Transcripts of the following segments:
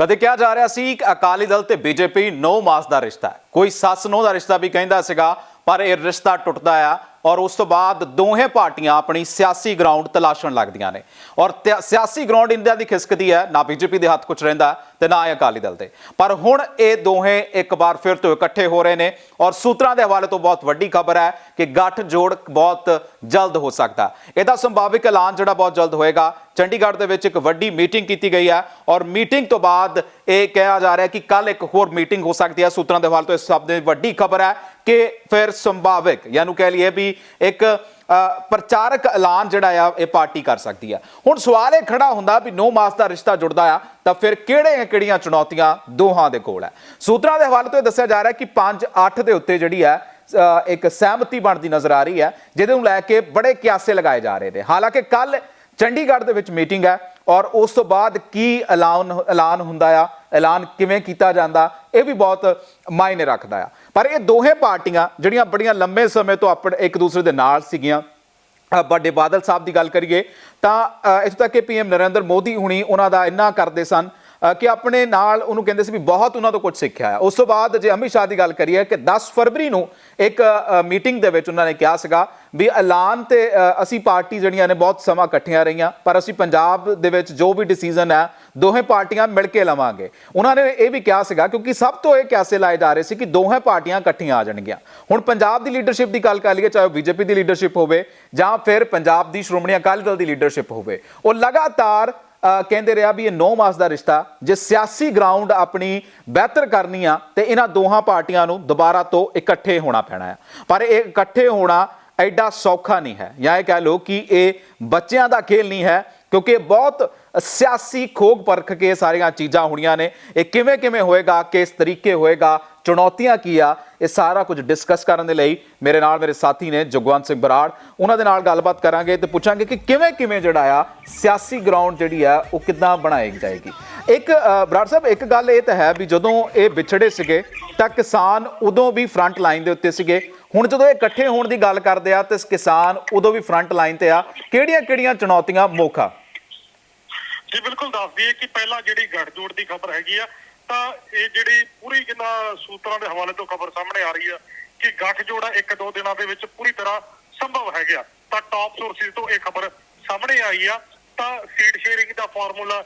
ਕਦੇ ਕਿਹਾ ਜਾ ਰਿਹਾ ਸੀ ਕਿ ਅਕਾਲੀ ਦਲ ਤੇ ਬੀਜੇਪੀ ਨੌ ਮਾਸ ਦਾ ਰਿਸ਼ਤਾ ਹੈ। ਕੋਈ ਸੱਸ ਨੌ ਦਾ ਰਿਸ਼ਤਾ ਵੀ ਕਹਿੰਦਾ ਸੀਗਾ, ਪਰ ਇਹ ਰਿਸ਼ਤਾ ਟੁੱਟਦਾ ਆ ਔਰ ਉਸ ਤੋਂ ਬਾਅਦ ਦੋਹੇ ਪਾਰਟੀਆਂ ਆਪਣੀ ਸਿਆਸੀ ਗਰਾਊਂਡ ਤਲਾਸ਼ਣ ਲੱਗਦੀਆਂ ਨੇ। ਔਰ ਤਿਆ- ਸਿਆਸੀ ਗਰਾਊਂਡ ਇੰਡੀਆ ਦੀ ਖਿਸਕਦੀ ਹੈ, ਨਾ ਬੀਜੇਪੀ ਦੇ ਹੱਥ ਕੁਝ ਰਹਿੰਦਾ ਤੇ ਨਾ ਹੀ ਅਕਾਲੀ ਦਲ ਦੇ। ਪਰ ਹੁਣ ਇਹ ਦੋਹੇ ਇੱਕ ਵਾਰ ਫਿਰ ਤੋਂ ਇਕੱਠੇ ਹੋ ਰਹੇ ਨੇ ਔਰ ਸੂਤਰਾਂ ਦੇ ਹਵਾਲੇ ਤੋਂ ਬਹੁਤ ਵੱਡੀ ਖਬਰ ਹੈ ਕਿ ਗੱਠ ਜੋੜ ਬਹੁਤ ਜਲਦ ਹੋ ਸਕਦਾ। ਇਹਦਾ ਸੰਭਾਵਿਕ ਐਲਾਨ ਜਿਹੜਾ ਬਹੁਤ ਜਲਦ ਹੋਏਗਾ ਚੰਡੀਗੜ੍ਹ ਦੇ ਵਿੱਚ ਇੱਕ ਵੱਡੀ ਮੀਟਿੰਗ ਕੀਤੀ ਗਈ ਹੈ ਔਰ ਮੀਟਿੰਗ ਤੋਂ ਬਾਅਦ ਇਹ ਕਿਹਾ ਜਾ ਰਿਹਾ ਕਿ ਕੱਲ ਇੱਕ ਹੋਰ ਮੀਟਿੰਗ ਹੋ ਸਕਦੀ ਹੈ। ਸੂਤਰਾਂ ਦੇ ਹਵਾਲੇ ਤੋਂ ਇਸ ਸਭ ਦੀ ਵੱਡੀ ਖਬਰ ਹੈ ਕਿ ਫਿਰ ਸੰਭਾਵਿਕ ਯਾਨੂੰ ਕਹਿ ਲਈਏ ਵੀ ਇੱਕ ਪ੍ਰਚਾਰਕ ਐਲਾਨ ਜਿਹੜਾ ਆ, ਇਹ ਪਾਰਟੀ ਕਰ ਸਕਦੀ ਹੈ ਹੁਣ ਸਵਾਲ ਇਹ ਖੜਾ ਹੁੰਦਾ ਵੀ ਨੌ ਮਾਸ ਦਾ ਰਿਸ਼ਤਾ ਜੁੜਦਾ ਆ, ਤਾਂ ਫਿਰ ਕਿਹੜੇ ਕਿਹੜੀਆਂ ਚੁਣੌਤੀਆਂ ਦੋਹਾਂ ਦੇ ਕੋਲ ਹੈ? ਸੂਤਰਾਂ ਦੇ ਹਵਾਲੇ ਤੋਂ ਇਹ ਦੱਸਿਆ ਜਾ ਰਿਹਾ ਕਿ 5 8 ਦੇ ਉੱਤੇ ਜਿਹੜੀ ਹੈ ਇੱਕ ਸਹਿਮਤੀ ਬਣਦੀ ਨਜ਼ਰ ਆ ਰਹੀ ਹੈ, ਜਿਹਦੇ ਨੂੰ ਲੈ ਕੇ ਬੜੇ ਕਿਆਸੇ ਲਗਾਏ ਜਾ ਰਹੇ ਨੇ। ਹਾਲਾਂਕਿ ਕੱਲ ਚੰਡੀਗੜ੍ਹ ਦੇ ਵਿੱਚ ਮੀਟਿੰਗ ਹੈ ਔਰ ਉਸ ਤੋਂ ਬਾਅਦ ਕੀ ਐਲਾਨ ਐਲਾਨ ਹੁੰਦਾ ਆ ਐਲਾਨ ਕਿਵੇਂ ਕੀਤਾ ਜਾਂਦਾ ਇਹ ਵੀ ਬਹੁਤ ਮਾਇਨੇ ਰੱਖਦਾ ਆ। ਪਰ ਇਹ ਦੋਹੇ ਪਾਰਟੀਆਂ ਜਿਹੜੀਆਂ ਬੜੀਆਂ ਲੰਬੇ ਸਮੇਂ ਤੋਂ ਆਪਣੇ ਇੱਕ ਦੂਸਰੇ ਦੇ ਨਾਲ ਸੀਗੀਆਂ ਵੱਡੇ ਬਾਦਲ ਸਾਹਿਬ ਦੀ ਗੱਲ ਕਰੀਏ ਤਾਂ ਅ, ਇੱਥੋਂ ਤੱਕ ਕਿ ਪੀਐਮ ਨਰਿੰਦਰ ਮੋਦੀ ਹੁਣੀ ਉਹਨਾਂ ਦਾ ਇੰਨਾ ਕਰਦੇ ਸਨ ਕਿ ਆਪਣੇ ਨਾਲ ਉਹਨੂੰ ਕਹਿੰਦੇ ਸੀ ਵੀ ਬਹੁਤ ਉਹਨਾਂ ਤੋਂ ਕੁਝ ਸਿੱਖਿਆ ਹੈ ਉਸ ਤੋਂ ਬਾਅਦ ਜੇ ਅਮਿਤ ਸ਼ਾਹ ਦੀ ਗੱਲ ਕਰੀਏ ਕਿ 10 ਫਰਵਰੀ ਨੂੰ ਇੱਕ ਮੀਟਿੰਗ ਦੇ ਵਿੱਚ ਉਹਨਾਂ ਨੇ ਕਿਹਾ ਸੀਗਾ ਵੀ ਐਲਾਨ ਤੇ ਅਸੀਂ ਪਾਰਟੀ ਜਿਹੜੀਆਂ ਨੇ ਬਹੁਤ ਸਮਾਂ ਇਕੱਠੀਆਂ ਰਹੀਆਂ, ਪਰ ਅਸੀਂ ਪੰਜਾਬ ਦੇ ਵਿੱਚ ਜੋ ਵੀ ਡਿਸੀਜਨ ਹੈ, ਦੋਹੇ ਪਾਰਟੀਆਂ ਮਿਲ ਕੇ ਲਵਾਂਗੇ। ਉਹਨਾਂ ਨੇ ਇਹ ਵੀ ਕਿਹਾ ਸੀਗਾ, ਕਿਉਂਕਿ ਸਭ ਤੋਂ ਇਹ ਕਿਆਸੇ ਲਾਏ ਜਾ ਰਹੇ ਸੀ ਕਿ ਦੋਹੇ ਪਾਰਟੀਆਂ ਇਕੱਠੀਆਂ ਆ ਜਾਣਗੀਆਂ। ਹੁਣ ਪੰਜਾਬ ਦੀ ਲੀਡਰਸ਼ਿਪ ਦੀ ਗੱਲ ਕਰ ਲਈਏ, ਚਾਹੇ ਬੀਜੇਪੀ ਦੀ ਲੀਡਰਸ਼ਿਪ ਹੋਵੇ, ਜਾਂ ਫਿਰ ਪੰਜਾਬ ਦੀ ਸ਼੍ਰੋਮਣੀ ਅਕਾਲੀ ਦਲ ਦੀ ਲੀਡਰਸ਼ਿਪ ਹੋਵੇ, ਉਹ ਲਗਾਤਾਰ ਕਹਿੰਦੇ ਰਿਹਾ ਵੀ ਇਹ 9 ਮਾਸ ਦਾ ਰਿਸ਼ਤਾ, ਜੇ ਸਿਆਸੀ ਗਰਾਊਂਡ ਆਪਣੀ ਬਿਹਤਰ ਕਰਨੀ ਆ, ਤੇ ਇਹਨਾਂ ਦੋਹਾਂ ਪਾਰਟੀਆਂ ਨੂੰ ਦੁਬਾਰਾ ਤੋਂ ਇਕੱਠੇ ਹੋਣਾ ਪੈਣਾ ਹੈ। ਪਰ ਇਹ ਇਕੱਠੇ ਹੋਣਾ ਐਡਾ ਸੌਖਾ ਨਹੀਂ ਹੈ। ਜਾਂ ਇਹ ਕਹਿ ਲਓ ਕਿ ਇਹ ਬੱਚਿਆਂ ਦਾ ਖੇਲ ਨਹੀਂ ਹੈ, ਕਿਉਂਕਿ ਬਹੁਤ ਸਿਆਸੀ ਖੋਗ ਪਰਖ ਕੇ ਸਾਰੀਆਂ ਚੀਜ਼ਾਂ ਹੋਣੀਆਂ ਨੇ। ਇਹ ਕਿਵੇਂ ਕਿਵੇਂ ਹੋਏਗਾ, ਕਿਸ ਤਰੀਕੇ ਹੋਏਗਾ, ਚੁਣੌਤੀਆਂ ਕੀ ਆ, ਇਹ ਸਾਰਾ ਕੁਝ ਡਿਸਕਸ ਕਰਨ ਦੇ ਲਈ ਮੇਰੇ ਨਾਲ ਮੇਰੇ ਸਾਥੀ ਨੇ ਜਗਵੰਤ ਸਿੰਘ ਬਰਾੜ। ਉਹਨਾਂ ਦੇ ਨਾਲ ਗੱਲਬਾਤ ਕਰਾਂਗੇ ਤੇ ਪੁੱਛਾਂਗੇ ਕਿ ਕਿਵੇਂ ਕਿਵੇਂ ਜਿਹੜਾ ਆ, ਸਿਆਸੀ ਗਰਾਊਂਡ ਜਿਹੜੀ ਆ, ਉਹ ਕਿੱਦਾਂ ਬਣਾਈ ਜਾਏਗੀ। ਇੱਕ ਬਰਾੜ ਸਾਹਿਬ, ਇੱਕ ਗੱਲ ਇਹ ਤਾਂ ਹੈ ਵੀ ਜਦੋਂ ਇਹ ਵਿਛੜੇ ਸੀਗੇ, ਤਾਂ ਕਿਸਾਨ ਉਦੋਂ ਵੀ ਫਰੰਟ ਲਾਈਨ ਦੇ ਉੱਤੇ ਸੀਗੇ। ਹੁਣ ਜਦੋਂ ਇਹ ਇਕੱਠੇ ਹੋਣ ਦੀ ਗੱਲ ਕਰਦੇ ਆ ਤੇ ਕਿਸਾਨ ਉਦੋਂ ਵੀ ਫਰੰਟ ਲਾਈਨ ਤੇ ਆ, ਕਿਹੜੀਆਂ ਕਿਹੜੀਆਂ ਚੁਣੌਤੀਆਂ ਮੌਕਾ ਜੀ, ਬਿਲਕੁਲ ਦੱਸ ਦਈਏ ਕਿ ਪਹਿਲਾਂ ਜਿਹੜੀ ਗੱਠਜੋੜ ਦੀ ਖਬਰ ਹੈਗੀ ਆ, ਤਾਂ ਇਹ ਜਿਹੜੀ ਪੂਰੀ ਕਿੰਨਾ ਸੂਤਰਾਂ ਦੇ ਹਵਾਲੇ ਤੋਂ ਖਬਰ ਸਾਹਮਣੇ ਆ ਰਹੀ ਆ ਕਿ ਗੱਠਜੋੜ ਇੱਕ ਦੋ ਦਿਨਾਂ ਦੇ ਵਿੱਚ ਪੂਰੀ ਤਰ੍ਹਾਂ ਸੰਭਵ ਹੈਗਾ। ਤਾਂ ਟਾਪ ਸੋਰਸਿਸ ਤੋਂ ਇਹ ਖਬਰ ਸਾਹਮਣੇ ਆਈ ਆ। ਤਾਂ ਸੀਟ ਸ਼ੇਅਰਿੰਗ ਦਾ ਫਾਰਮੂਲਾ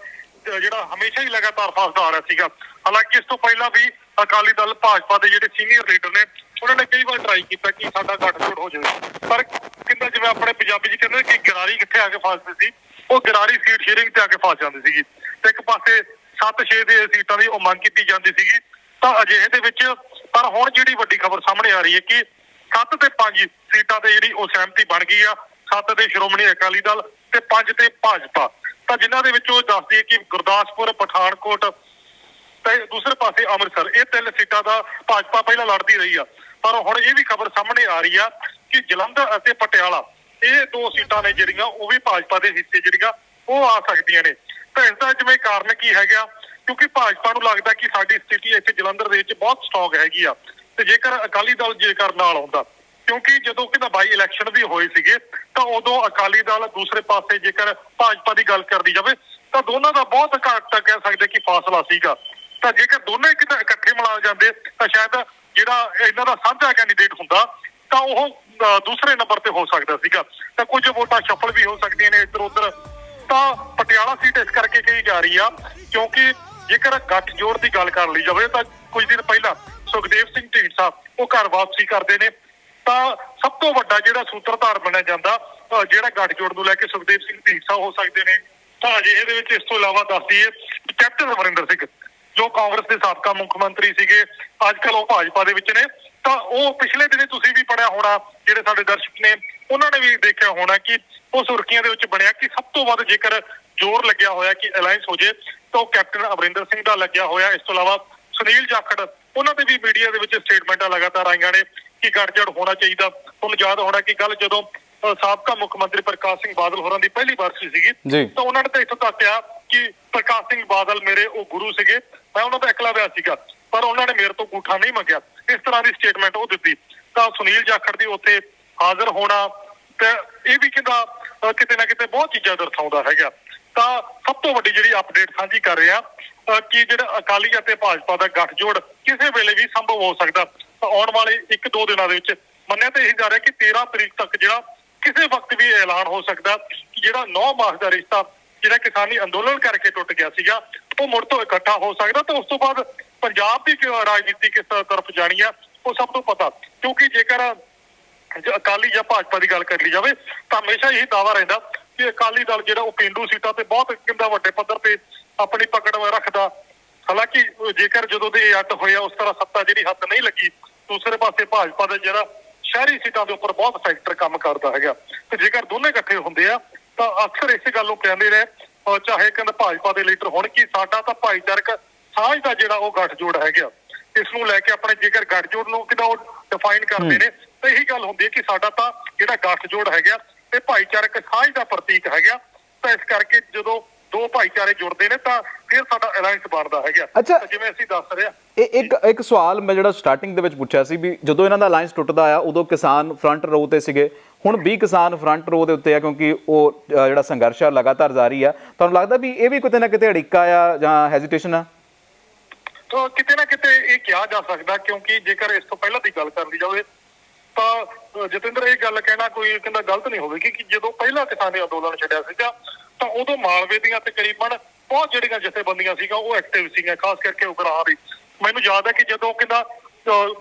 ਜਿਹੜਾ ਹਮੇਸ਼ਾ ਹੀ ਲਗਾਤਾਰ ਫਸਦਾ ਆ ਰਿਹਾ ਸੀਗਾ। ਹਾਲਾਂਕਿ ਇਸ ਤੋਂ ਪਹਿਲਾਂ ਵੀ ਅਕਾਲੀ ਦਲ ਭਾਜਪਾ ਦੇ ਜਿਹੜੇ ਸੀਨੀਅਰ ਲੀਡਰ ਨੇ ਉਹਨਾਂ ਨੇ ਕਈ ਵਾਰ ਟਰਾਈ ਕੀਤਾ ਕਿ ਸਾਡਾ ਘੱਟ ਗੱਠਜੋੜ ਹੋ ਜਾਵੇ। ਪਰ ਕਿੰਨਾ ਜਿਵੇਂ ਆਪਣੇ ਪੰਜਾਬੀ ਚ ਕਹਿੰਦੇ ਕਿ ਗਰਾਰੀ ਕਿੱਥੇ ਆ ਕੇ ਫਸਦੀ ਸੀ, ਉਹ ਗਰਾਰੀ ਸੀਟ ਸ਼ੇਅਰਿੰਗ ਤੇ ਆ ਕੇ ਫਸ ਜਾਂਦੀ ਸੀਗੀ। ਤੇ ਇੱਕ ਪਾਸੇ 7-6 ਦੇ ਸੀਟਾਂ ਦੀ ਉਹ ਮੰਗ ਕੀਤੀ ਜਾਂਦੀ ਸੀਗੀ। ਤਾਂ ਅਜਿਹੇ ਦੇ ਵਿੱਚ ਪਰ ਹੁਣ ਜਿਹੜੀ ਵੱਡੀ ਖਬਰ ਸਾਹਮਣੇ ਆ ਰਹੀ ਹੈ ਕਿ 7 ਤੇ 5 ਸੀਟਾਂ ਤੇ ਜਿਹੜੀ ਉਹ ਸਹਿਮਤੀ ਬਣ ਗਈ ਆ। 7 ਤੇ ਸ਼੍ਰੋਮਣੀ ਅਕਾਲੀ ਦਲ ਤੇ 5 ਤੇ ਭਾਜਪਾ। ਤਾਂ ਜਿਨ੍ਹਾਂ ਦੇ ਵਿੱਚੋਂ ਦੱਸਦੀ ਹੈ ਕਿ ਗੁਰਦਾਸਪੁਰ, ਪਠਾਨਕੋਟ ਤੇ ਦੂਸਰੇ ਪਾਸੇ ਅੰਮ੍ਰਿਤਸਰ, ਇਹ ਤਿੰਨ ਸੀਟਾਂ ਦਾ ਭਾਜਪਾ ਪਹਿਲਾਂ ਲੜਦੀ ਰਹੀ ਆ। ਪਰ ਹੁਣ ਇਹ ਵੀ ਖਬਰ ਸਾਹਮਣੇ ਆ ਰਹੀ ਆ ਕਿ ਜਲੰਧਰ ਅਤੇ ਪਟਿਆਲਾ, ਇਹ ਦੋ ਸੀਟਾਂ ਨੇ ਜਿਹੜੀਆਂ, ਉਹ ਵੀ ਭਾਜਪਾ ਦੇ ਹਿੱਸੇ ਜਿਹੜੀਆਂ, ਉਹ ਆ ਸਕਦੀਆਂ ਨੇ। ਤਾਂ ਇਸ ਦਾ ਜਿਵੇਂ ਕਾਰਨ ਕੀ ਹੈਗਾ, ਕਿਉਂਕਿ ਭਾਜਪਾ ਨੂੰ ਲੱਗਦਾ ਕਿ ਸਾਡੀ ਸਥਿਤੀ ਇੱਥੇ ਜਲੰਧਰ ਦੇ ਵਿੱਚ ਬਹੁਤ ਸਟਰੋਂਗ ਹੈਗੀ ਆ। ਤੇ ਜੇਕਰ ਅਕਾਲੀ ਦਲ ਜੇਕਰ ਨਾਲ ਆਉਂਦਾ ਕਿਉਂਕਿ ਜਦੋਂ ਕਿਦਾ ਬਾਈ ਇਲੈਕਸ਼ਨ ਵੀ ਹੋਏ ਸੀਗੇ, ਤਾਂ ਉਦੋਂ ਅਕਾਲੀ ਦਲ ਦੂਸਰੇ ਪਾਸੇ ਜੇਕਰ ਭਾਜਪਾ ਦੀ ਗੱਲ ਕਰਦੀ ਜਾਵੇ, ਤਾਂ ਦੋਨਾਂ ਦਾ ਬਹੁਤ ਘੱਟ ਕਹਿ ਸਕਦੇ ਕਿ ਫਾਸਲਾ ਸੀਗਾ। ਤਾਂ ਜੇਕਰ ਦੋਨੇ ਕਿਤੇ ਇਕੱਠੇ ਮਿਲਾ ਜਾਂਦੇ, ਤਾਂ ਸ਼ਾਇਦ ਜਿਹੜਾ ਇਹਨਾਂ ਦਾ ਸਾਂਝਾ ਕੈਂਡੀਡੇਟ ਹੁੰਦਾ, ਤਾਂ ਉਹ ਦੂਸਰੇ ਨੰਬਰ ਤੇ ਹੋ ਸਕਦਾ ਸੀਗਾ। ਤਾਂ ਕੁਝ ਵੋਟਾਂ ਸ਼ਫਲ ਵੀ ਹੋ ਸਕਦੀਆਂ ਨੇ ਇੱਧਰ ਉੱਧਰ। ਤਾਂ ਪਟਿਆਲਾ ਸੀਟ ਇਸ ਕਰਕੇ ਕਹੀ ਜਾ ਰਹੀ ਆ, ਕਿਉਂਕਿ ਜੇਕਰ ਗੱਠਜੋੜ ਦੀ ਗੱਲ ਕਰ ਲਈ ਜਾਵੇ, ਤਾਂ ਕੁਝ ਦਿਨ ਪਹਿਲਾਂ ਸੁਖਦੇਵ ਸਿੰਘ ਢੀਂਡਸਾ, ਉਹ ਘਰ ਵਾਪਸੀ ਕਰਦੇ ਨੇ। ਤਾਂ ਸਭ ਤੋਂ ਵੱਡਾ ਜਿਹੜਾ ਸੂਤਰਧਾਰ ਬਣਿਆ ਜਾਂਦਾ ਜਿਹੜਾ ਗੱਠਜੋੜ ਨੂੰ ਲੈ ਕੇ ਸੁਖਦੇਵ ਸਿੰਘ ਢੀਂਡਸਾ ਹੋ ਸਕਦੇ ਨੇ। ਤਾਂ ਅਜਿਹੇ ਦੇ ਵਿੱਚ ਇਸ ਤੋਂ ਇਲਾਵਾ ਦੱਸਦੀ ਹੈ ਕੈਪਟਨ ਅਮਰਿੰਦਰ ਸਿੰਘ। ਜੋ ਕਾਂਗਰਸ ਦੇ ਸਾਬਕਾ ਮੁੱਖ ਮੰਤਰੀ ਸੀਗੇ ਅੱਜ ਕੱਲ ਉਹ ਭਾਜਪਾ ਦੇ ਵਿੱਚ ਨੇ ਤਾਂ ਉਹ ਪਿਛਲੇ ਦਿਨੇ ਤੁਸੀਂ ਵੀ ਪੜਿਆ ਹੋਣਾ ਜਿਹੜੇ ਸਾਡੇ ਦਰਸ਼ਕ ਨੇ ਉਹਨਾਂ ਨੇ ਵੀ ਦੇਖਿਆ ਹੋਣਾ ਕਿ ਉਹ ਸੁਰਖੀਆਂ ਦੇ ਵਿੱਚ ਬਣਿਆ ਕਿ ਸਭ ਤੋਂ ਵੱਧ ਜੇਕਰ ਜ਼ੋਰ ਲੱਗਿਆ ਹੋਇਆ ਕਿ ਅਲਾਈਅੰਸ ਹੋ ਜੇ ਤਾਂ ਉਹ ਕੈਪਟਨ ਅਮਰਿੰਦਰ ਸਿੰਘ ਦਾ ਲੱਗਿਆ ਹੋਇਆ ਇਸ ਤੋਂ ਇਲਾਵਾ ਸੁਨੀਲ ਜਾਖੜ ਉਹਨਾਂ ਦੇ ਵੀ ਮੀਡੀਆ ਦੇ ਵਿੱਚ ਸਟੇਟਮੈਂਟਾਂ ਲਗਾਤਾਰ ਆਈਆਂ ਨੇ ਕਿ ਗੱਠਜੜ ਹੋਣਾ ਚਾਹੀਦਾ ਤੁਹਾਨੂੰ ਯਾਦ ਹੋਣਾ ਕਿ ਗੱਲ ਜਦੋਂ ਸਾਬਕਾ ਮੁੱਖ ਮੰਤਰੀ ਪ੍ਰਕਾਸ਼ ਸਿੰਘ ਬਾਦਲ ਹੋਰਾਂ ਦੀ ਪਹਿਲੀ ਵਾਰਸੀ ਸੀਗੀ। ਤਾਂ ਉਹਨਾਂ ਨੇ ਤਾਂ ਇੱਥੋਂ ਤੱਕ ਕਿਹਾ ਕਿ ਪ੍ਰਕਾਸ਼ ਸਿੰਘ ਬਾਦਲ ਮੇਰੇ ਉਹ ਗੁਰੂ ਸੀਗੇ, ਮੈਂ ਉਹਨਾਂ ਦਾ ਇਕਲਾ ਵਿਆਹ ਸੀਗਾ, ਪਰ ਉਹਨਾਂ ਨੇ ਮੇਰੇ ਤੋਂ ਗੂਠਾ ਨਹੀਂ ਮੰਗਿਆ। ਇਸ ਤਰ੍ਹਾਂ ਦੀ ਸਟੇਟਮੈਂਟ ਉਹ ਦਿੱਤੀ। ਤਾਂ ਸੁਨੀਲ ਜਾਖੜ ਦੀ ਉੱਥੇ ਹਾਜ਼ਰ ਹੋਣਾ ਤੇ ਇਹ ਵੀ ਕਹਿੰਦਾ ਕਿਤੇ ਨਾ ਕਿਤੇ ਬਹੁਤ ਚੀਜ਼ਾਂ ਦਰਸਾਉਂਦਾ ਹੈਗਾ। ਤਾਂ ਸਭ ਤੋਂ ਵੱਡੀ ਜਿਹੜੀ ਅਪਡੇਟ ਸਾਂਝੀ ਕਰ ਰਿਹਾ ਕਿ ਜਿਹੜਾ ਅਕਾਲੀ ਅਤੇ ਭਾਜਪਾ ਦਾ ਗੱਠਜੋੜ ਕਿਸੇ ਵੇਲੇ ਵੀ ਸੰਭਵ ਹੋ ਸਕਦਾ। ਆਉਣ ਵਾਲੇ 1-2 ਦਿਨਾਂ ਦੇ ਵਿੱਚ ਮੰਨਿਆ ਤਾਂ ਇਹ ਜਾ ਰਿਹਾ ਕਿ 13 ਤਰੀਕ ਤੱਕ ਜਿਹੜਾ ਕਿਸੇ ਵਕਤ ਵੀ ਐਲਾਨ ਹੋ ਸਕਦਾ, ਕਿ ਜਿਹੜਾ 9 ਮਾਸ ਦਾ ਰਿਸ਼ਤਾ ਜਿਹੜਾ ਕਿਸਾਨੀ ਅੰਦੋਲਨ ਕਰਕੇ ਟੁੱਟ ਗਿਆ ਸੀਗਾ, ਉਹ ਮੁੜ ਤੋਂ ਇਕੱਠਾ ਹੋ ਸਕਦਾ ਤੇ ਉਸ ਤੋਂ ਬਾਅਦ ਪੰਜਾਬ ਦੀ ਰਾਜਨੀਤੀ ਕਿਸ ਤਰਫ ਜਾਣੀ ਆ, ਉਹ ਸਭ ਤੋਂ ਪਤਾ। ਕਿਉਂਕਿ ਜੇਕਰ ਅਕਾਲੀ ਜਾਂ ਭਾਜਪਾ ਦੀ ਗੱਲ ਕਰ ਲਈ ਜਾਵੇ, ਤਾਂ ਹਮੇਸ਼ਾ ਇਹੀ ਦਾਵਾ ਰਹਿੰਦਾ ਕਿ ਅਕਾਲੀ ਦਲ ਜਿਹੜਾ ਉਹ ਪਿੰਡੂ ਸੀਟਾਂ ਤੇ ਬਹੁਤ ਕਿੰਦਾ ਵੱਡੇ ਪੱਧਰ ਤੇ ਆਪਣੀ ਪਕੜ ਰੱਖਦਾ। ਹਾਲਾਂਕਿ ਜੇਕਰ ਜਦੋਂ ਦੇ ਇਹ ਅੱਡ ਹੋਇਆ, ਉਸ ਤਰ੍ਹਾਂ ਸੱਤਾ ਜਿਹੜੀ ਹੱਥ ਨਹੀਂ ਲੱਗੀ, ਦੂਸਰੇ ਪਾਸੇ ਭਾਜਪਾ ਦਾ ਜਿਹੜਾ ਸ਼ਹਿਰੀ ਸੀਟਾਂ ਦੇ ਉੱਪਰ ਬਹੁਤ ਫੈਕਟਰ ਕੰਮ ਕਰਦਾ ਹੈਗਾ। ਤੇ ਜੇਕਰ ਦੋਨੇ ਇਕੱਠੇ ਹੁੰਦੇ ਆ ਤਾਂ ਅਕਸਰ ਇਸੇ ਗੱਲ ਨੂੰ ਕਹਿੰਦੇ ਨੇ ਚਾਹੇ ਕਹਿੰਦਾ ਭਾਜਪਾ ਦੇ ਲੀਡਰ ਹੁਣ ਕੀ ਸਾਡਾ ਤਾਂ ਭਾਈਚਾਰਕ ਸਾਂਝ ਦਾ ਜਿਹੜਾ ਉਹ ਗੱਠਜੋੜ ਹੈਗਾ। ਇਸ ਨੂੰ ਲੈ ਕੇ ਆਪਣੇ ਜੇਕਰ ਗੱਠਜੋੜ ਨੂੰ ਕਿਦਾਂ ਉਹ ਡਿਫਾਈਨ ਕਰਦੇ ਨੇ ਤਾਂ ਇਹੀ ਗੱਲ ਹੁੰਦੀ ਹੈ ਕਿ ਸਾਡਾ ਤਾਂ ਜਿਹੜਾ ਗੱਠਜੋੜ ਹੈਗਾ ਇਹ ਭਾਈਚਾਰਕ ਸਾਂਝ ਦਾ ਪ੍ਰਤੀਕ ਹੈਗਾ। ਤਾਂ ਇਸ ਕਰਕੇ ਜਦੋਂ ਦੋ ਭਾਈਚਾਰੇ ਜੁੜਦੇ ਨੇ ਤਾਂ ਫਿਰ ਸਾਡਾ ਅਲਾਈਅੰਸ ਬਣਦਾ ਹੈਗਾ। ਅੱਛਾ। ਤਾਂ ਜਿਵੇਂ ਅਸੀਂ ਦੱਸ ਰਹੇ ਇਹ ਇੱਕ ਇੱਕ ਸਵਾਲ ਮੈਂ ਜਿਹੜਾ ਸਟਾਰਟਿੰਗ ਦੇ ਵਿੱਚ ਪੁੱਛਿਆ ਸੀ ਵੀ ਜਦੋਂ ਇਹਨਾਂ ਦਾ ਅਲਾਈਅੰਸ ਟੁੱਟਦਾ ਆ ਉਦੋਂ ਕਿਸਾਨ ਫਰੰਟ ਰੋ ਤੇ ਸੀਗੇ। ਹੁਣ 20 ਕਿਸਾਨ ਫਰੰਟ ਰੋ ਦੇ ਉੱਤੇ ਆ ਕਿਉਂਕਿ ਉਹ ਅ, ਜਿਹੜਾ ਸੰਘਰਸ਼ ਆ ਲਗਾਤਾਰ ਜਾਰੀ ਆ। ਤੁਹਾਨੂੰ ਲੱਗਦਾ ਵੀ ਇਹ ਵੀ ਕਿਤੇ ਨਾ ਕਿਤੇ ਅੜਿੱਕਾ ਆ ਜਾਂ ਹੈਜ਼ਿਟੇਸ਼ਨ ਆ? ਤਾਂ ਕਿਤੇ ਨਾ ਕਿਤੇ ਇਹ ਕਿਹਾ ਜਾ ਸਕਦਾ ਕਿਉਂਕਿ ਜੇਕਰ ਇਸ ਤੋਂ ਪਹਿਲਾਂ ਦੀ ਗੱਲ ਕਰ ਲਈ ਜਾਵੇ ਤਾਂ ਜਤਿੰਦਰ ਇਹ ਗੱਲ ਕਹਿਣਾ ਕੋਈ ਕਹਿੰਦਾ ਗਲਤ ਨਹੀਂ ਹੋਵੇਗੀ ਕਿ ਜਦੋਂ ਪਹਿਲਾ ਕਿਸਾਨੀ ਅੰਦੋਲਨ ਛੱਡਿਆ ਸੀਗਾ ਤਾਂ ਉਦੋਂ ਮਾਲਵੇ ਦੀਆਂ ਤਕਰੀਬਨ ਬਹੁਤ ਜਿਹੜੀਆਂ ਜਥੇਬੰਦੀਆਂ ਸੀਗਾ ਉਹ ਐਕਟਿਵ ਸੀਗੀਆਂ, ਖਾਸ ਕਰਕੇ ਉਗਰਾਹਾਂ ਦੀ। ਮੈਨੂੰ ਯਾਦ ਹੈ ਕਿ ਜਦੋਂ ਕਹਿੰਦਾ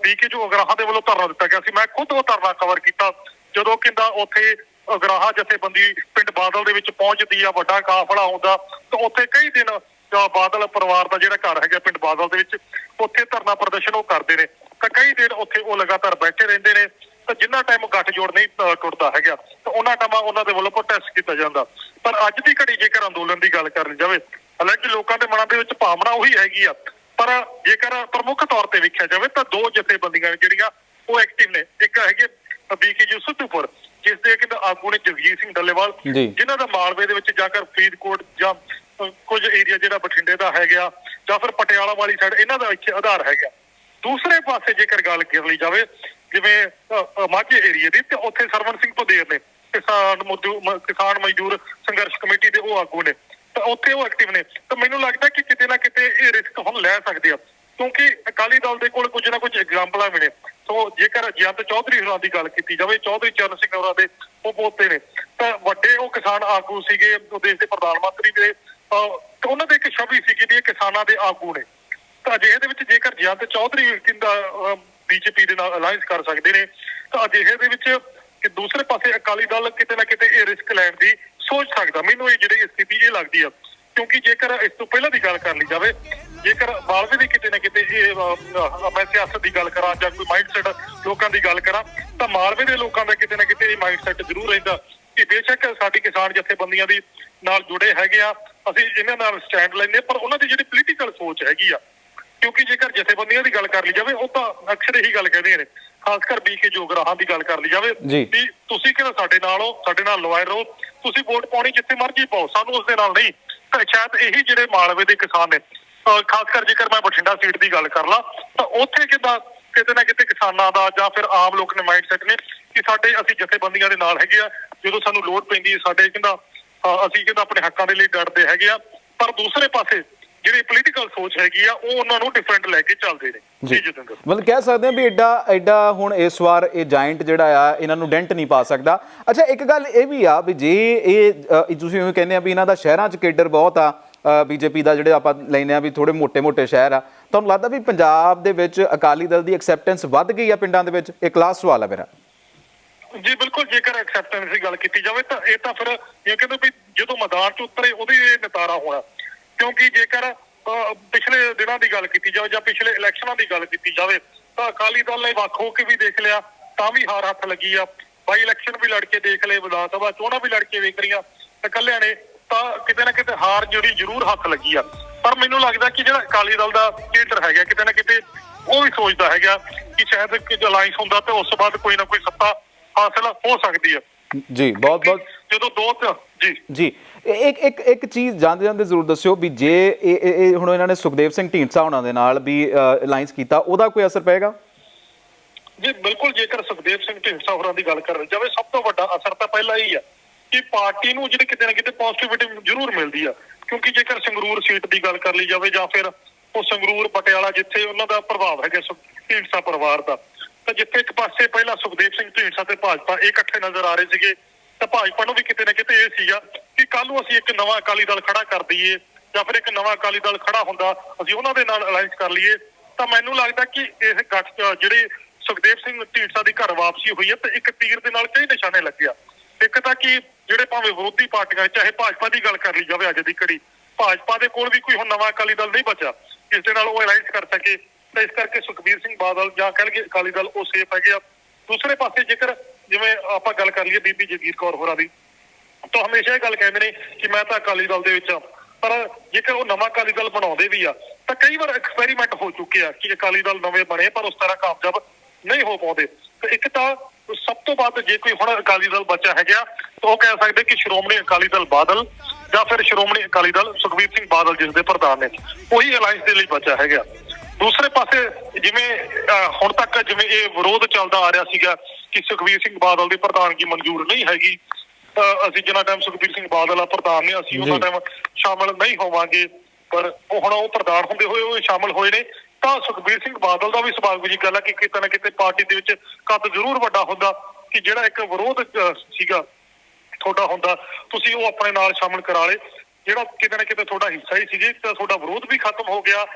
ਬੀਕੇ ਜੋ ਉਗਰਾਹਾਂ ਦੇ ਵੱਲੋਂ ਧਰਨਾ ਦਿੱਤਾ ਗਿਆ ਸੀ, ਮੈਂ ਖੁਦ ਉਹ ਧਰਨਾ ਕਵਰ ਕੀਤਾ। ਜਦੋਂ ਕਹਿੰਦਾ ਉੱਥੇ ਉਗਰਾਹਾਂ ਜਥੇਬੰਦੀ ਪਿੰਡ ਬਾਦਲ ਦੇ ਵਿੱਚ ਪਹੁੰਚਦੀ ਆ, ਵੱਡਾ ਕਾਫਲਾ ਆਉਂਦਾ, ਤਾਂ ਉੱਥੇ ਕਈ ਦਿਨ, ਅਹ, ਬਾਦਲ ਪਰਿਵਾਰ ਦਾ ਜਿਹੜਾ ਘਰ ਹੈਗਾ ਪਿੰਡ ਬਾਦਲ ਦੇ ਵਿੱਚ, ਉੱਥੇ ਧਰਨਾ ਪ੍ਰਦਰਸ਼ਨ ਉਹ ਕਰਦੇ ਨੇ। ਤਾਂ ਕਈ ਦਿਨ ਉੱਥੇ ਉਹ ਲਗਾਤਾਰ ਬੈਠੇ ਰਹਿੰਦੇ ਨੇ। ਤਾਂ ਜਿੰਨਾ ਟਾਈਮ ਗੱਠਜੋੜ ਨਹੀਂ ਅਹ, ਟੁੱਟਦਾ ਹੈਗਾ ਤਾਂ ਉਹਨਾਂ ਟਾਈਮ ਉਹਨਾਂ ਦੇ ਵੱਲੋਂ ਪ੍ਰੋਟੈਸਟ ਕੀਤਾ ਜਾਂਦਾ। ਪਰ ਅੱਜ ਦੀ ਘੜੀ ਜੇਕਰ ਅੰਦੋਲਨ ਦੀ ਗੱਲ ਕਰਨ ਜਾਵੇ ਹਾਲਾਂਕਿ ਲੋਕਾਂ ਦੇ ਮਨਾਂ ਦੇ ਵਿੱਚ ਭਾਵਨਾ ਉਹੀ ਹੈਗੀ ਆ। ਪਰ ਜੇਕਰ ਪ੍ਰਮੁੱਖ ਤੌਰ ਤੇ ਵੇਖਿਆ ਜਾਵੇ ਤਾਂ ਦੋ ਜਥੇਬੰਦੀਆਂ ਜਿਹੜੀਆਂ ਉਹ ਐਕਟਿਵ ਨੇ। ਇੱਕ ਹੈਗੇ ਬੀਕੇ ਜੀ ਸੁੱਤੂਪੁਰ ਜਿਸ ਦੇ ਕਿ ਆਗੂ ਨੇ ਜਗਜੀਤ ਸਿੰਘ ਡੱਲੇਵਾਲ। ਜਿਨ੍ਹਾਂ ਦਾ ਮਾਲਵੇ ਦੇ ਵਿੱਚ ਜਾ ਕੇ ਫਰੀਦਕੋਟ ਜਾਂ ਕੁਝ ਏਰੀਆ ਜਿਹੜਾ ਬਠਿੰਡੇ ਦਾ ਹੈਗਾ ਜਾਂ ਫਿਰ ਪਟਿਆਲਾ ਵਾਲੀ ਸਾਈਡ ਇਹਨਾਂ ਦਾ ਇੱਥੇ ਆਧਾਰ ਹੈਗਾ। ਦੂਸਰੇ ਪਾਸੇ ਜੇਕਰ ਗੱਲ ਕਰ ਲਈ ਜਾਵੇ ਜਿਵੇਂ ਮਾਝੇ ਏਰੀਏ ਦੀ ਤੇ ਉੱਥੇ ਸਰਵਨ ਸਿੰਘ ਪਦੇਰ ਨੇ ਕਿਸਾਨ ਮੁੱਦੂ ਕਿਸਾਨ ਮਜ਼ਦੂਰ ਸੰਘਰਸ਼ ਕਮੇਟੀ ਦੇ ਉਹ ਆਗੂ ਨੇ। ਤਾਂ ਉੱਥੇ ਉਹ ਐਕਟਿਵ ਨੇ। ਤਾਂ ਮੈਨੂੰ ਲੱਗਦਾ ਕਿ ਕਿਤੇ ਨਾ ਕਿਤੇ ਇਹ ਰਿਸਕ ਹੁਣ ਲੈ ਸਕਦੇ ਆ। ਕਿਉਂਕਿ ਅਕਾਲੀ ਦਲ ਦੇ ਕੋਲ ਕੁਝ ਨਾ ਕੁਝ ਐਗਜ਼ਾਮਪਲਾਂ ਵੀ ਨੇ। ਸੋ ਜੇਕਰ ਜਯੰਤ ਚੌਧਰੀ ਹੋਰਾਂ ਦੀ ਗੱਲ ਕੀਤੀ ਜਾਵੇ, ਚੌਧਰੀ ਚਰਨ ਸਿੰਘ ਹੋਰਾਂ ਦੇ ਉਹ ਪੋਤੇ ਨੇ। ਤਾਂ ਵੱਡੇ ਉਹ ਕਿਸਾਨ ਆਗੂ ਸੀਗੇ ਦੇਸ਼ ਦੇ ਪ੍ਰਧਾਨ ਮੰਤਰੀ ਦੇ। ਤੇ ਉਹਨਾਂ ਦੇ ਇੱਕ ਛਵੀ ਸੀਗੀ ਵੀ ਇਹ ਕਿਸਾਨਾਂ ਦੇ ਆਗੂ ਨੇ। ਤਾਂ ਅਜਿਹੇ ਦੇ ਵਿੱਚ ਜੇਕਰ ਜਯੰਤ ਚੌਧਰੀ ਕਿੰਦਾ ਬੀਜੇਪੀ ਦੇ ਨਾਲ ਅਲਾਈਅੰਸ ਕਰ ਸਕਦੇ ਨੇ। ਤਾਂ ਅਜਿਹੇ ਦੇ ਵਿੱਚ ਕਿ ਦੂਸਰੇ ਪਾਸੇ ਅਕਾਲੀ ਦਲ ਕਿਤੇ ਨਾ ਕਿਤੇ ਇਹ ਰਿਸਕ ਲੈਣ ਦੀ ਸੋਚ ਸਕਦਾ। ਮੈਨੂੰ ਇਹ ਜਿਹੜੀ ਸਥਿਤੀ ਇਹ ਲੱਗਦੀ ਆ ਕਿਉਂਕਿ ਜੇਕਰ ਇਸ ਤੋਂ ਪਹਿਲਾਂ ਦੀ ਗੱਲ ਕਰ ਲਈ ਜਾਵੇ ਜੇਕਰ ਮਾਲਵੇ ਦੀ ਕਿਤੇ ਨਾ ਕਿਤੇ ਇਹ ਮੈਂ ਸਿਆਸਤ ਦੀ ਗੱਲ ਕਰਾਂ ਜਾਂ ਕੋਈ ਮਾਈਂਡਸੈਟ ਲੋਕਾਂ ਦੀ ਗੱਲ ਕਰਾਂ ਤਾਂ ਮਾਲਵੇ ਦੇ ਲੋਕਾਂ ਦਾ ਕਿਤੇ ਨਾ ਕਿਤੇ ਇਹ ਮਾਈਂਡਸੈਟ ਜ਼ਰੂਰ ਰਹਿੰਦਾ ਕਿ ਬੇਸ਼ੱਕ ਸਾਡੀ ਕਿਸਾਨ ਜਥੇਬੰਦੀਆਂ ਦੀ ਨਾਲ ਜੁੜੇ ਹੈਗੇ ਆ। ਅਸੀਂ ਇਹਨਾਂ ਨਾਲ ਸਟੈਂਡ ਲੈਂਦੇ ਹਾਂ, ਪਰ ਉਹਨਾਂ ਦੀ ਜਿਹੜੀ ਪੋਲੀਟੀਕਲ ਸੋਚ ਹੈਗੀ ਆ ਕਿਉਂਕਿ ਜੇਕਰ ਜਥੇਬੰਦੀਆਂ ਦੀ ਗੱਲ ਕਰ ਲਈ ਜਾਵੇ ਉਹ ਤਾਂ ਅਕਸਰ ਇਹੀ ਗੱਲ ਕਹਿੰਦੇ ਨੇ ਖਾਸ ਕਰ ਬੀਕੇ ਜੋਗਰਾਹਾਂ ਦੀ ਗੱਲ ਕਰ ਲਈ ਜਾਵੇ। ਵੀ ਤੁਸੀਂ ਕਿਹੜਾ ਸਾਡੇ ਨਾਲ ਹੋ ਸਾਡੇ ਨਾਲ ਲਵਾਇਰ ਰਹੋ ਤੁਸੀਂ ਵੋਟ ਪਾਉਣੀ ਜਿੱਥੇ ਮਰਜ਼ੀ ਪਾਓ ਸਾਨੂੰ ਉਸ ਦੇ ਨਾਲ ਨਹੀਂ ਤਾਂ ਸ਼ਾਇਦ ਇਹੀ ਜਿਹੜੇ ਮਾਲਵੇ ਦੇ ਕਿਸਾਨ ਨੇ ਖਾਸ ਕਰ ਜੇਕਰ ਮੈਂ ਬਠਿੰਡਾ ਸੀਟ ਦੀ ਗੱਲ ਕਰ ਲਾਂ ਤਾਂ ਉੱਥੇ ਕਿਦਾਂ ਕਿਤੇ ਨਾ ਕਿਤੇ ਕਿਸਾਨਾਂ ਦਾ ਜਾਂ ਫਿਰ ਆਮ ਲੋਕ ਨੇ ਮਾਈਂਡਸੈਟ ਨੇ ਕਿ ਸਾਡੇ ਅਸੀਂ ਜਥੇਬੰਦੀਆਂ ਦੇ ਨਾਲ ਹੈਗੇ ਆ ਜਦੋਂ ਸਾਨੂੰ ਲੋੜ ਪੈਂਦੀ ਹੈ ਸਾਡੇ ਕਹਿੰਦਾ ਅਸੀਂ ਕਹਿੰਦਾ ਆਪਣੇ ਹੱਕਾਂ ਦੇ ਲਈ ਲੜਦੇ ਹੈਗੇ ਆ ਪਰ ਦੂਸਰੇ ਪਾਸੇ ਜਿਹੜੀ ਪੋਲੀਟੀਕਲ ਸੋਚ ਹੈਗੀ ਆ ਉਹ ਉਹਨਾਂ ਨੂੰ ਡਿਫਰੈਂਟ ਲੈ ਕੇ ਚੱਲਦੇ ਨੇ। ਜੀ। ਜਤਿੰਦਰ। ਮਤਲਬ ਕਹਿ ਸਕਦੇ ਆ ਵੀ ਐਡਾ ਐਡਾ ਹੁਣ ਇਸ ਵਾਰ ਇਹ ਜਾਇੰਟ ਜਿਹੜਾ ਆ ਇਹਨਾਂ ਨੂੰ ਡੈਂਟ ਨਹੀਂ ਪਾ ਸਕਦਾ। ਅੱਛਾ ਇੱਕ ਗੱਲ ਇਹ ਵੀ ਆ ਵੀ ਜੇ ਇਹ ਤੁਸੀਂ ਉਹ ਕਹਿੰਦੇ ਆ ਵੀ ਇਹਨਾਂ ਦਾ ਸ਼ਹਿਰਾਂ 'ਚ ਕੇਡਰ ਬਹੁਤ ਆ ਬੀਜੇਪੀ ਦਾ ਜਿਹੜੇ ਆਪਾਂ ਲੈਨੇ ਆ ਵੀ ਥੋੜੇ ਮੋٹے-ਮੋٹے ਸ਼ਹਿਰ ਆ। ਤੁਹਾਨੂੰ ਲੱਗਦਾ ਵੀ ਪੰਜਾਬ ਦੇ ਵਿੱਚ ਅਕਾਲੀ ਦਲ ਦੀ ਐਕਸੈਪਟੈਂਸ ਵੱਧ ਗਈ ਆ ਪਿੰਡਾਂ ਦੇ ਵਿੱਚ? ਇਹ ਕਲਾਸ ਸਵਾਲ ਆ ਮੇਰਾ। ਜੀ ਬਿਲਕੁਲ ਜੇਕਰ ਐਕਸੈਪਟੈਂਸ ਦੀ ਗੱਲ ਕੀਤੀ ਜਾਵੇ ਤਾਂ ਇਹ ਤਾਂ ਫਿਰ ਇਹ ਕਹਿੰਦੇ ਵੀ ਜਦੋਂ ਮੈਦਾਨ 'ਚ ਉਤਰੇ ਉਹਦੀ ਨਤਾਰਾ ਹੋਣਾ। ਕਿਉਂਕਿ ਜੇਕਰ ਅਹ, ਪਿਛਲੇ ਦਿਨਾਂ ਦੀ ਗੱਲ ਕੀਤੀ ਜਾਵੇ ਜਾਂ ਪਿਛਲੇ ਇਲੈਕਸ਼ਨਾਂ ਦੀ ਗੱਲ ਕੀਤੀ ਜਾਵੇ ਤਾਂ ਅਕਾਲੀ ਦਲ ਨੇ ਵੱਖ ਹੋ ਕੇ ਵੀ ਦੇਖ ਲਿਆ ਤਾਂ ਵੀ ਹਾਰ ਹੱਥ ਲੱਗੀ ਆ। ਬਾਈ ਇਲੈਕਸ਼ਨ ਵੀ ਲੜ ਕੇ ਦੇਖ ਲਏ ਵਿਧਾਨ ਸਭਾ ਚੋਣਾਂ ਵੀ ਲੜ ਕੇ ਵੇਖ ਰਹੀਆਂ ਇਕੱਲਿਆਂ ਨੇ ਤਾਂ ਕਿਤੇ ਨਾ ਕਿਤੇ ਹਾਰ ਜਿਹੜੀ ਜ਼ਰੂਰ ਹੱਥ ਲੱਗੀ ਆ। ਪਰ ਮੈਨੂੰ ਲੱਗਦਾ ਕਿ ਜਿਹੜਾ ਅਕਾਲੀ ਦਲ ਦਾ ਲੀਡਰ ਹੈਗਾ ਕਿਤੇ ਨਾ ਕਿਤੇ ਉਹ ਵੀ ਸੋਚਦਾ ਹੈਗਾ ਕਿ ਸ਼ਾਇਦ ਕਿ ਅਲਾਈਅੰਸ ਹੁੰਦਾ ਤੇ ਉਸ ਤੋਂ ਬਾਅਦ ਕੋਈ ਨਾ ਕੋਈ ਸੱਤਾ ਹਾਸਲ ਹੋ ਸਕਦੀ ਹੈ ਜੀ ਬਹੁਤ ਬਹੁਤ। ਜਦੋਂ ਦੋ ਤੇ- ਜੀ। ਜੀ ਇੱਕ ਇੱਕ ਇੱਕ ਚੀਜ਼ ਜਾਂਦੇ ਜਾਂਦੇ ਜ਼ਰੂਰ ਦੱਸਿਓ ਵੀ ਜੇ ਇਹ ਹੁਣ ਇਹਨਾਂ ਨੇ ਸੁਖਦੇਵ ਸਿੰਘ ਢੀਂਡਸਾ ਹੋਣਾ ਦੇ ਨਾਲ ਵੀ ਅਲਾਈਅੰਸ ਕੀਤਾ ਉਹਦਾ ਕੋਈ ਅਸਰ ਪਏਗਾ? ਜੀ ਬਿਲਕੁਲ ਜੇਕਰ ਸੁਖਦੇਵ ਸਿੰਘ ਢੀਂਡਸਾ ਹੋਰਾਂ ਦੀ ਗੱਲ ਕਰਨ ਜਾਵੇ ਸਭ ਤੋਂ ਵੱਡਾ ਅਸਰ ਤਾਂ ਪਹਿਲਾਂ ਹੀ ਆ ਕਿ ਪਾਰਟੀ ਨੂੰ ਜਿਹੜੀ ਕਿਤੇ ਨਾ ਕਿਤੇ ਪੋਜ਼ਿਟਿਵਿਟੀ ਜ਼ਰੂਰ ਮਿਲਦੀ ਆ। ਕਿਉਂਕਿ ਜੇਕਰ ਸੰਗਰੂਰ ਸੀਟ ਦੀ ਗੱਲ ਕਰ ਲਈ ਜਾਵੇ ਜਾਂ ਫਿਰ ਉਹ ਸੰਗਰੂਰ ਪਟਿਆਲਾ ਜਿੱਥੇ ਉਹਨਾਂ ਦਾ ਪ੍ਰਭਾਵ ਹੈਗਾ ਢੀਂਡਸਾ ਪਰਿਵਾਰ ਦਾ ਤਾਂ ਜਿੱਥੇ ਇੱਕ ਪਾਸੇ ਪਹਿਲਾਂ ਸੁਖਦੇਵ ਸਿੰਘ ਢੀਂਡਸਾ ਤੇ ਭਾਜਪਾ ਇਹ ਇਕੱਠੇ ਨਜ਼ਰ ਆ ਰਹੇ ਸੀਗੇ ਤਾਂ ਭਾਜਪਾ ਨੂੰ ਵੀ ਕਿਤੇ ਨਾ ਕਿਤੇ ਇਹ ਸੀਗਾ ਕਿ ਕੱਲ ਨੂੰ ਅਸੀਂ ਇੱਕ ਨਵਾਂ ਅਕਾਲੀ ਦਲ ਖੜਾ ਕਰ ਦਈਏ ਜਾਂ ਫਿਰ ਇੱਕ ਨਵਾਂ ਅਕਾਲੀ ਦਲ ਖੜਾ ਹੁੰਦਾ ਅਸੀਂ ਉਹਨਾਂ ਦੇ ਨਾਲ ਅਲਾਈਅੰਸ ਕਰ ਲਈਏ। ਤਾਂ ਮੈਨੂੰ ਲੱਗਦਾ ਕਿ ਇਹ ਗੱਠ ਅ, ਜਿਹੜੇ ਸੁਖਦੇਵ ਸਿੰਘ ਢੀਂਡਸਾ ਦੀ ਘਰ ਵਾਪਸੀ ਹੋਈ ਹੈ ਤੇ ਇੱਕ ਤੀਰ ਦੇ ਨਾਲ ਕਈ ਨਿਸ਼ਾਨੇ ਲੱਗਿਆ। ਇੱਕ ਤਾਂ ਕਿ ਜਿਹੜੇ ਭਾਵੇਂ ਵਿਰੋਧੀ ਪਾਰਟੀਆਂ ਚਾਹੇ ਭਾਜਪਾ ਦੀ ਗੱਲ ਕਰ ਲਈ ਜਾਵੇ ਅੱਜ ਦੀ ਘੜੀ ਭਾਜਪਾ ਦੇ ਕੋਲ ਵੀ ਕੋਈ ਹੁਣ ਨਵਾਂ ਅਕਾਲੀ ਦਲ ਨਹੀਂ ਬਚਿਆ ਜਿਸ ਦੇ ਨਾਲ ਉਹ ਅਲਾਈਅੰਸ ਕਰ ਸਕੇ। ਤਾਂ ਇਸ ਕਰਕੇ ਸੁਖਬੀਰ ਸਿੰਘ ਬਾਦਲ ਜਾਂ ਕਹਿ ਲਈਏ ਅਕਾਲੀ ਦਲ, ਉਹ ਸੇਫ ਹੈਗੇ ਆ। ਦੂਸਰੇ ਪਾਸੇ ਜੇਕਰ ਜਿਵੇਂ ਆਪਾਂ ਗੱਲ ਕਰ ਲਈਏ ਬੀਬੀ ਜਗੀਰ ਕੌਰ ਹੋਰਾਂ ਦੀ, ਤਾਂ ਹਮੇਸ਼ਾ ਇਹ ਗੱਲ ਕਹਿੰਦੇ ਨੇ ਕਿ ਮੈਂ ਤਾਂ ਅਕਾਲੀ ਦਲ ਦੇ ਵਿੱਚ ਆ, ਪਰ ਜੇਕਰ ਉਹ ਨਵਾਂ ਅਕਾਲੀ ਦਲ ਬਣਾਉਂਦੇ ਵੀ ਆ, ਤਾਂ ਕਈ ਵਾਰ ਐਕਸਪੈਰੀਮੈਂਟ ਹੋ ਚੁੱਕੇ ਆ ਕਿ ਅਕਾਲੀ ਦਲ ਨਵੇਂ ਬਣੇ, ਪਰ ਉਸ ਤਰ੍ਹਾਂ ਕਾਮਯਾਬ ਨਹੀਂ ਹੋ ਪਾਉਂਦੇ। ਤੇ ਇੱਕ ਤਾਂ ਸਭ ਤੋਂ ਵੱਧ ਜੇ ਕੋਈ ਹੁਣ ਅਕਾਲੀ ਦਲ ਬਚਿਆ ਹੈਗਾ, ਤਾਂ ਉਹ ਕਹਿ ਸਕਦੇ ਕਿ ਸ਼੍ਰੋਮਣੀ ਅਕਾਲੀ ਦਲ ਬਾਦਲ ਜਾਂ ਫਿਰ ਸ਼੍ਰੋਮਣੀ ਅਕਾਲੀ ਦਲ ਸੁਖਬੀਰ ਸਿੰਘ ਬਾਦਲ ਜਿਸ ਦੇ ਪ੍ਰਧਾਨ ਨੇ, ਉਹੀ ਅਲਾਈਅੰਸ ਦੇ ਲਈ ਬਚਿਆ ਹੈਗਾ। ਦੂਸਰੇ ਪਾਸੇ ਜਿਵੇਂ ਹੁਣ ਤੱਕ ਜਿਵੇਂ ਇਹ ਵਿਰੋਧ ਚੱਲਦਾ ਆ ਰਿਹਾ ਸੀਗਾ ਕਿ ਸੁਖਬੀਰ ਸਿੰਘ ਬਾਦਲ ਦੀ ਪ੍ਰਧਾਨਗੀ ਮਨਜ਼ੂਰ ਨਹੀਂ ਹੈਗੀ ਅਸੀਂ ਜਿੰਨਾ ਟਾਈਮ ਸੁਖਬੀਰ ਸਿੰਘ ਬਾਦਲ ਆ ਪ੍ਰਧਾਨ ਨੇ ਅਸੀਂ ਉਹਨਾਂ। ਟਾਈਮ ਸ਼ਾਮਲ ਨਹੀਂ ਹੋਵਾਂਗੇ। ਪਰ ਉਹ ਹੁਣ ਉਹ ਪ੍ਰਧਾਨ ਹੁੰਦੇ ਹੋਏ ਉਹ ਸ਼ਾਮਲ ਹੋਏ ਨੇ ਤਾਂ ਸੁਖਬੀਰ ਸਿੰਘ ਬਾਦਲ ਦਾ ਵੀ ਸੁਭਾਵਿਕ ਜੀ ਗੱਲ ਹੈ ਕਿ ਕਿਤੇ ਨਾ ਕਿਤੇ ਪਾਰਟੀ ਦੇ ਵਿੱਚ ਕੱਦ ਜ਼ਰੂਰ ਵੱਡਾ ਹੁੰਦਾ ਕਿ ਜਿਹੜਾ ਇੱਕ ਵਿਰੋਧ ਸੀਗਾ ਤੁਹਾਡਾ ਹੁੰਦਾ ਤੁਸੀਂ ਉਹ ਆਪਣੇ ਨਾਲ ਸ਼ਾਮਲ ਕਰਾ ਲੇ ਜਿਹੜਾ ਕਿਤੇ ਨਾ ਕਿਤੇ ਤੁਹਾਡਾ ਹਿੱਸਾ ਹੀ ਸੀ ਜੀ ਤਾਂ ਤੁਹਾਡਾ ਵਿਰੋਧ ਵੀ ਖਤਮ ਹੋ ਗਿਆ।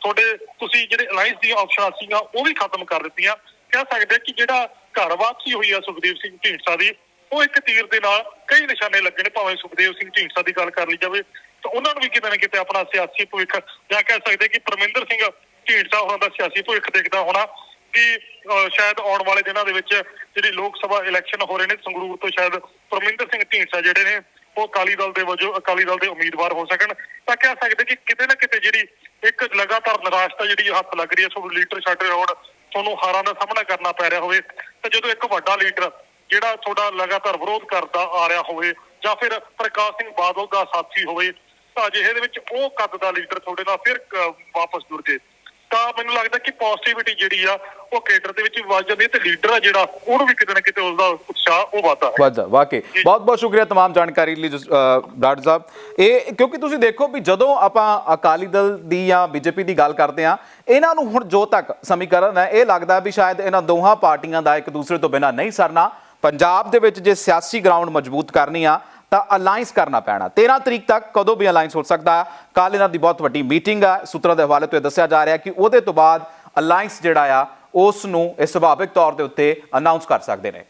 ਤੁਹਾਡੇ ਤੁਸੀਂ ਜਿਹੜੇ ਅਲਾਈਅੰਸ ਦੀਆਂ ਆਪਸ਼ਨਾਂ ਸੀਗੀਆਂ ਉਹ ਵੀ ਖਤਮ ਕਰ ਦਿੱਤੀਆਂ। ਕਹਿ ਸਕਦੇ ਕਿ ਜਿਹੜਾ ਘਰ ਵਾਪਸੀ ਹੋਈ ਆ ਸੁਖਦੇਵ ਸਿੰਘ ਢੀਂਡਸਾ ਦੀ ਉਹ ਇੱਕ ਤੀਰ ਦੇ ਨਾਲ ਕਈ ਨਿਸ਼ਾਨੇ ਲੱਗੇ ਨੇ ਭਾਵੇਂ ਸੁਖਦੇਵ ਸਿੰਘ ਢੀਂਡਸਾ ਦੀ ਗੱਲ ਕਰ ਲਈ ਜਾਵੇ। ਤਾਂ ਉਹਨਾਂ ਨੂੰ ਵੀ ਕਿਤੇ ਨਾ ਕਿਤੇ ਆਪਣਾ ਸਿਆਸੀ ਭਵਿੱਖ ਜਾਂ ਕਹਿ ਸਕਦੇ ਕਿ ਪਰਮਿੰਦਰ ਸਿੰਘ ਢੀਂਡਸਾ ਹੋਰਾਂ ਦਾ ਸਿਆਸੀ ਭਵਿੱਖ ਦੇਖਦਾ ਹੋਣਾ ਕਿ ਅਹ, ਸ਼ਾਇਦ ਆਉਣ ਵਾਲੇ ਦਿਨਾਂ ਦੇ ਵਿੱਚ ਜਿਹੜੀ ਲੋਕ ਸਭਾ ਇਲੈਕਸ਼ਨ ਹੋ ਰਹੇ ਨੇ ਸੰਗਰੂਰ ਤੋਂ ਸ਼ਾਇਦ ਪਰਮਿੰਦਰ ਸਿੰਘ ਢੀਂਡਸਾ ਜਿਹੜੇ ਨੇ ਉਹ ਅਕਾਲੀ ਦਲ ਦੇ ਵਜੋਂ ਅਕਾਲੀ ਦਲ ਦੇ ਉਮੀਦਵਾਰ ਹੋ ਸਕਣ। ਤਾਂ ਕਹਿ ਸਕਦੇ ਕਿ ਕਿਤੇ ਨਾ ਕਿਤੇ ਜਿਹੜੀ ਇੱਕ ਲਗਾਤਾਰ ਨਿਰਾਸ਼ਤਾ ਜਿਹੜੀ ਹੱਥ ਲੱਗ ਰਹੀ ਹੈ, ਤੁਹਾਨੂੰ ਲੀਡਰ ਛੱਡ ਰਹੇ ਹੋਣ, ਤੁਹਾਨੂੰ ਹਾਰਾਂ ਦਾ ਸਾਹਮਣਾ ਕਰਨਾ ਪੈ ਰਿਹਾ ਹੋਵੇ, ਤਾਂ ਜਦੋਂ ਇੱਕ ਵੱਡਾ ਲੀਡਰ ਜਿਹੜਾ ਤੁਹਾਡਾ ਲਗਾਤਾਰ ਵਿਰੋਧ ਕਰਦਾ ਆ ਰਿਹਾ ਹੋਵੇ ਜਾਂ ਫਿਰ ਪ੍ਰਕਾਸ਼ ਸਿੰਘ ਬਾਦਲ ਦਾ ਸਾਥੀ ਹੋਵੇ, ਤਾਂ ਅਜਿਹੇ ਦੇ ਵਿੱਚ ਉਹ ਕੱਦ ਦਾ ਲੀਡਰ ਤੁਹਾਡੇ ਨਾਲ ਫਿਰ ਵਾਪਸ ਜੁੜ ਜੇ। ਤਾਂ ਮੈਨੂੰ ਲੱਗਦਾ ਕਿ ਪੋਜ਼ਿਟਿਵਿਟੀ ਜਿਹੜੀ ਆ ਉਹ ਕੇਡਰ ਦੇ ਵਿੱਚ ਵੀ ਵੱਧ ਜਾਂਦੀ ਤੇ ਲੀਡਰ ਆ ਜਿਹੜਾ ਉਹਨੂੰ ਵੀ ਕਿਤੇ ਨਾ ਕਿਤੇ ਉਸਦਾ ਉਤਸ਼ਾਹ ਉਹ ਵੱਧਦਾ ਹੈ। ਵਾਜਾ ਵਾਕਈ। ਬਹੁਤ ਬਹੁਤ ਸ਼ੁਕਰੀਆ ਤਮਾਮ ਜਾਣਕਾਰੀ ਲਈ ਡਾਕਟਰ ਸਾਹਿਬ। ਇਹ ਕਿਉਂਕਿ ਤੁਸੀਂ ਦੇਖੋ ਵੀ ਜਦੋਂ ਆਪਾਂ ਅਕਾਲੀ ਦਲ ਦੀ ਜਾਂ ਬੀਜੇਪੀ ਦੀ ਗੱਲ ਕਰਦੇ ਆ ਇਹਨਾਂ ਨੂੰ ਹੁਣ ਜੋ ਤੱਕ ਸਮੀਕਰਨ ਹੈ ਇਹ ਲੱਗਦਾ ਵੀ ਸ਼ਾਇਦ ਇਹਨਾਂ ਦੋਹਾਂ ਪਾਰਟੀਆਂ ਦਾ ਇੱਕ ਦੂਸਰੇ ਤੋਂ ਬਿਨਾਂ ਨਹੀਂ ਸਰਨਾ। ਪੰਜਾਬ ਦੇ ਵਿੱਚ ਜੇ ਸਿਆਸੀ ਗਰਾਊਂਡ ਮਜ਼ਬੂਤ ਕਰਨੀ ਆ ਤਾਂ ਅਲਾਈਅੰਸ ਕਰਨਾ ਪੈਣਾ। 13 ਤਰੀਕ ਤੱਕ ਕਦੋਂ ਵੀ ਅਲਾਈਅੰਸ ਹੋ ਸਕਦਾ ਕੱਲ ਇਹਨਾਂ ਦੀ ਬਹੁਤ ਵੱਡੀ ਮੀਟਿੰਗ ਆ। ਸੂਤਰਾਂ ਦੇ ਹਵਾਲੇ ਤੋਂ ਇਹ ਦੱਸਿਆ ਜਾ ਰਿਹਾ ਕਿ ਉਹਦੇ ਤੋਂ ਬਾਅਦ ਅਲਾਈਅੰਸ ਜਿਹੜਾ ਆ ਉਸ ਨੂੰ ਇਹ ਸੁਭਾਵਿਕ ਤੌਰ ਦੇ ਉੱਤੇ ਅਨਾਉਂਸ ਕਰ ਸਕਦੇ ਨੇ।